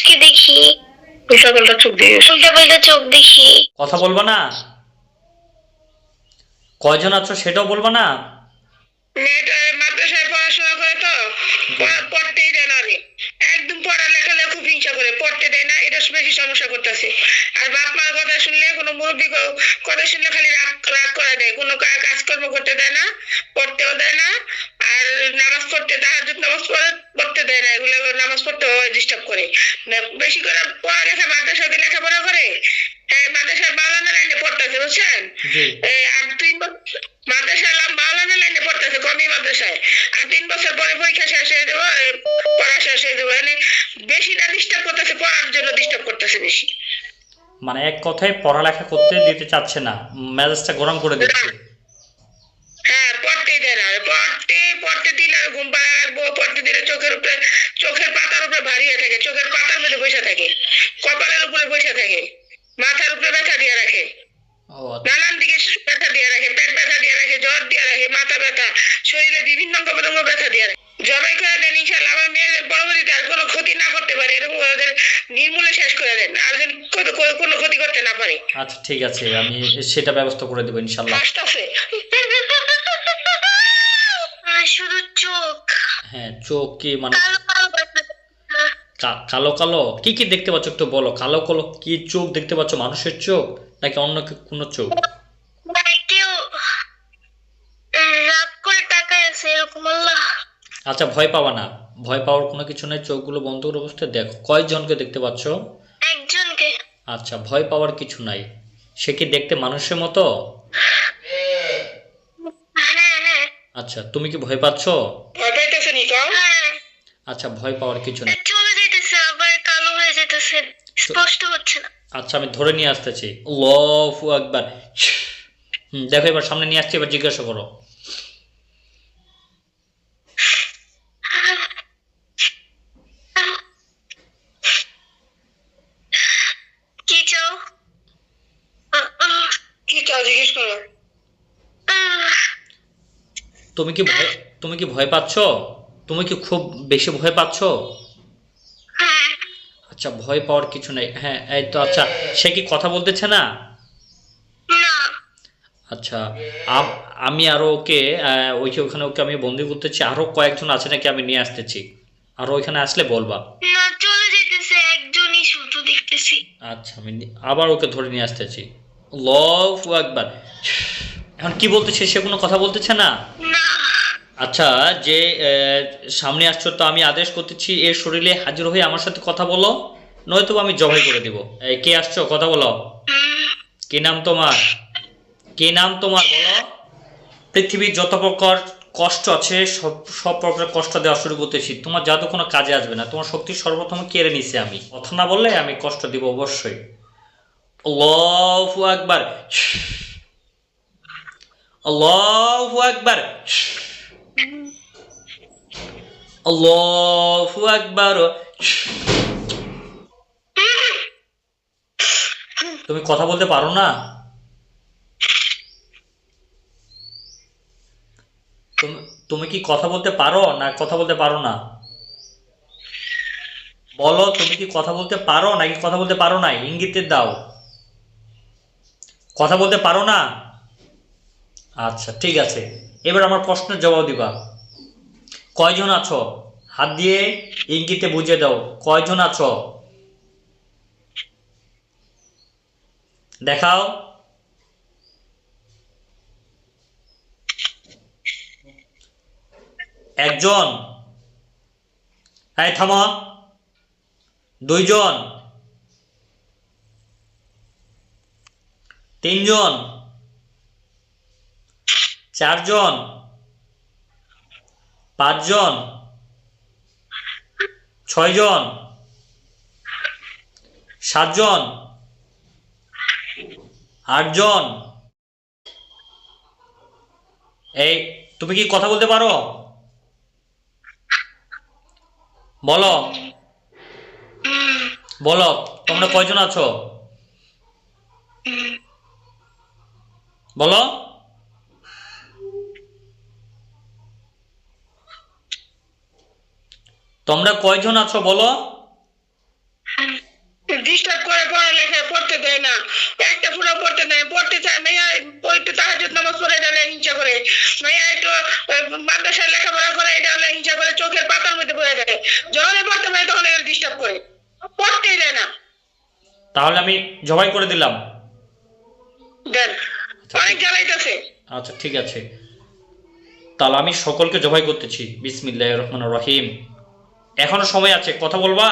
মানুষকে দেখি। উল্টা চোখ দিয়ে উল্টা পাল্টা চোখ দেখি। কথা বলবা না? কয়জন আছো সেটাও বলবা না? মেয়েটা মাদ্রাসায় পড়াশোনা করে তো পড়া- পড়তেই দেয় না রে একদম পড়ালেখা লেখা খুব হিংসা করে পড়তে দেয় না এটা বেশি সমস্যা করতেছে। আর বাপ মার কথা শুনলে কোনো মুরব্বী কথা শুনলে খালি রাগ রাগ করে দেয়। কোনো কাজকর্ম করতে দেয় না পড়তেও দেয় না আর নামাজ পড়তে তাহাজুদ নামাজ পড়ে দেয় না এগুলো নামাজ পড়তে ডিস্টার্ব করে। বেশি করে পড়ালেখা মাদ্রাসাতে লেখাপড়া করে। হ্যাঁ মাদ্রাসার মাওলানা লাইনে পড়তেছে বুঝছেন? আর তিন বছর মাদ্রাসায় লাম মাওলানা লাইনে পড়তেছে কমি মাদ্রাসায়। আর তিন বছর পরে পরীক্ষা শেষ হয়ে যাব পড়া শেষ হয়ে যাব। মানে বেশি না ডিস্টার্ব করতেছে পড়ার জন্য ডিস্টার্ব করতেছে বেশি। মানে এক কথায় পড়ালেখা করতে দিতে চাচ্ছে না মেজাজটা গরম করে দিচ্ছে। হ্যাঁ পড়তেই দেয় না। পড়তে পড়তে দিলে আর ঘুম পাড়া রাখব পড়তে দিলে চোখের উপরে চোখের পাতার উপরে ভারী হয়ে থাকে চোখের পাতার মধ্যে বসে থাকে কপালের উপরে বসে থাকে মাথার উপরে ব্যথা দিয়ে রাখে। আচ্ছা। নানান দিকে ব্যথা দিয়ে রাখে পেট ব্যথা দিয়ে রাখে জ্বর দিয়ে রাখে মাথা ব্যথা শরীরে বিভিন্ন অঙ্গ প্রত্যঙ্গ ব্যথা দিয়ে রাখে। জবাই করে দেন ইনশাল্লাহ আমার মেয়েদের পরবর্তীতে আর কোনো ক্ষতি না করতে পারে এরকম ওদের নির্মূলে শেষ করে দেন আর যেন কোনো- ক্ষতি করতে না পারে। আচ্ছা ঠিক আছে আমি সেটা ব্যবস্থা করে দেবো ইনশাল্লাহ শুধু চোখ। হ্যাঁ চোখ কি মানে কালো কালো কি কি দেখতে পাচ্ছ একটু বলো? কালো কালো কি চোখ দেখতে পাচ্ছ? মানুষের চোখ নাকি অন্য কোনো চোখ? মানে আচ্ছা ভয় পাওয়া না। ভয় পাওয়ার কোনো কিছু নেই চোখগুলো বন্ধ করে অবস্থায় দেখো কয়জনকে দেখতে পাচ্ছ? একজনকে। আচ্ছা ভয় পাওয়ার কিছু নাই। সে কি দেখতে মানুষের মতো? আচ্ছা তুমি কি ভয় পাচ্ছ? ভয় পাইতেছে নি হ্যাঁ। আচ্ছা ভয় পাওয়ার কিছু নেই। চলে যেতেছে আবার কালো হয়ে যেতেছে স্পষ্ট হচ্ছে না। আচ্ছা আমি ধরে নিয়ে আসতেছি। লফু একবার হুম দেখো এবার সামনে নিয়ে আসছি এবার জিজ্ঞাসা করো। কি চাও? কি চাও জিজ্ঞেস করো। তুমি কি ভয় তুমি কি ভয় পাচ্ছ? তুমি কি খুব বেশি ভয় পাচ্ছ? হ্যাঁ আচ্ছা ভয় পাওয়ার কিছু নেই। হ্যাঁ এই তো আচ্ছা সে কি কথা বলতেছে না? আচ্ছা আমি আরও ওকে ওই যে ওখানে ওকে আমি বন্দি করতেছি আরও কয়েকজন আছে নাকি আমি নিয়ে আসতেছি। আরও ওইখানে আসলে বলবা? না চলে যেতেছে একজনই শুধু দেখতেছি। আচ্ছা আমি আবার ওকে ধরে নিয়ে আসতেছি। লভ একবার এখন কি বলতেছে সে কোনো কথা বলতেছে না? আচ্ছা যে সামনে আসছো, তো আমি আদেশ করতেছি, এর শরীরে হাজির হয়ে আমার সাথে কথা বলো, নয়তো আমি জবাই করে দিব। কে আসছো? কথা বলো। কি নাম তোমার? কি নাম তোমার, বলো? পৃথিবীর যত প্রকার কষ্ট আছে, সব সব প্রকার কষ্ট দেওয়া শুরু করতেছি। তোমার জাদু কোনো কাজে আসবে না। তোমার শক্তি সর্বপ্রথম কেড়ে নিছি আমি। কথা না বললে আমি কষ্ট দিব অবশ্যই। আল্লাহু আকবার। আল্লাহু আকবার। আল্লাহু আকবার তুমি কথা বলতে পারো না? তুমি কি কথা বলতে পারো না কথা বলতে পারো না? বলো, তুমি কি কথা বলতে পারো নাকি কথা বলতে পারো না? ইঙ্গিতে দাও। কথা বলতে পারো না? আচ্ছা ঠিক আছে। এবার আমার প্রশ্নের জবাব দিবা। কয়জন আছো? হাত দিয়ে ইঙ্গিতে বুঝিয়ে দাও। কয়জন আছো? দেখাও। একজন। এই, থামো। দুইজন। তিনজন। চারজন? পাঁচজন? ছয়জন? সাতজন? আটজন? এই, তুমি কি কথা বলতে পারো? বলো। বলো, তোমরা কয়জন আছো। বলো। তোমরা কয়জন আছো বলো? ডিস্টার্ব করে পড়ালেখা পড়তে দেয় না। একটা পুরো পড়তে দেয় পড়তে চায় মেয়া একটু তাহাজুদ নামাজ পড়ে এটা হিংসা করে। মেয়া একটু মাদ্রাসায় লেখাপড়া করে এটা হলে হিংসা করে চোখের পাতার মধ্যে পড়ে দেয় যখনই পড়তে পারে তখন ডিস্টার্ব করে। পড়তেই দেয় না। তাহলে আমি জবাই করে দিলাম। দেন। অনেক জ্বালাইতেছে। আচ্ছা ঠিক আছে। তাহলে আমি সকলকে জবাই করতেছি। বিসমিল্লাহ রহমান রহিম। এখনও সময় আছে কথা বলবা?